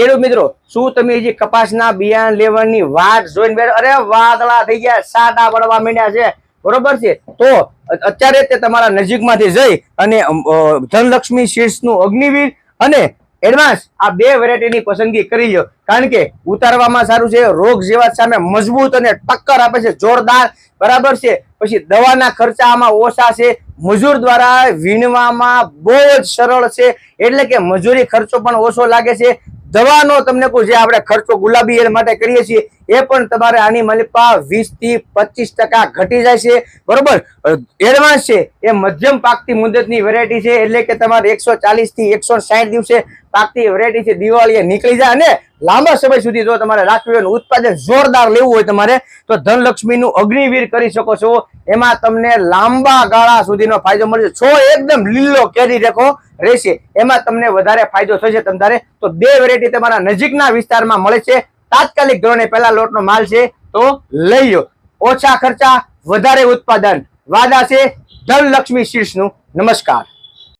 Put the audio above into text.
ખેડૂત મિત્રો, શું તમે જે કપાસના બિયારણ લેવાની વાત જોઈને બેઠો? અરે વાદળા થઈ ગયા સાટા પડવા માંડ્યા છે. બરોબર છે? તો અત્યારે તે તમારા નજીકમાંથી જઈ અને ધનલક્ષ્મી શીર્ષનું અગ્નિવીર અને એડવાન્સ આ બે વેરાયટીની પસંદગી કરી લો કારણ કે ઉતારવામાં સારું છે, રોગ જેવા સામે મજબૂત અને ટક્કર આપે છે, જોરદાર. બરાબર છે? પછી દવાના ખર્ચા આમાં ઓછા છે. મજૂર દ્વારા વીણવામાં બહુ જ સરળ છે. એટલે કે મજૂરી ખર્ચો પણ ઓછો લાગે છે. દવાનો તમને કહું જે આપણે ખર્ચો ગુલાબી એલ માટે કરીએ છીએ એ પણ તમારે આની મલિપા વીસથી પચીસ ટકા ઘટી જાય છે. બરોબર? એડવાન્સ છે. એ મધ્યમ પાકતી મુદતની વેરાયટી છે. એટલે કે તમારે એકસો થી એકસો દિવસે પાકતી વેરાયટી છે. દિવાળીએ નીકળી જાય અને લાંબા સમય સુધી જો તમારે રાખવી હોય અને ઉત્પાદન જોરદાર લેવું હોય તમારે, તો ધનલક્ષ્મીનું અગ્નિવીર કરી શકો છો. એમાં તમને લાંબા ગાળા સુધીનો ફાયદો મળશે છો. એકદમ લીલો કેરી રેખો રહેશે. એમાં તમને વધારે ફાયદો થશે તમારે. તો બે વેરાયટી તમારા નજીકના વિસ્તારમાં મળે છે. તાત્કાલિક ધોરણે પહેલા લોટનો માલ છે તો લઈ લો ઓછા ખર્ચા, વધારે ઉત્પાદન. વાદા છે ધનલક્ષ્મી શીર્ષનું. નમસ્કાર.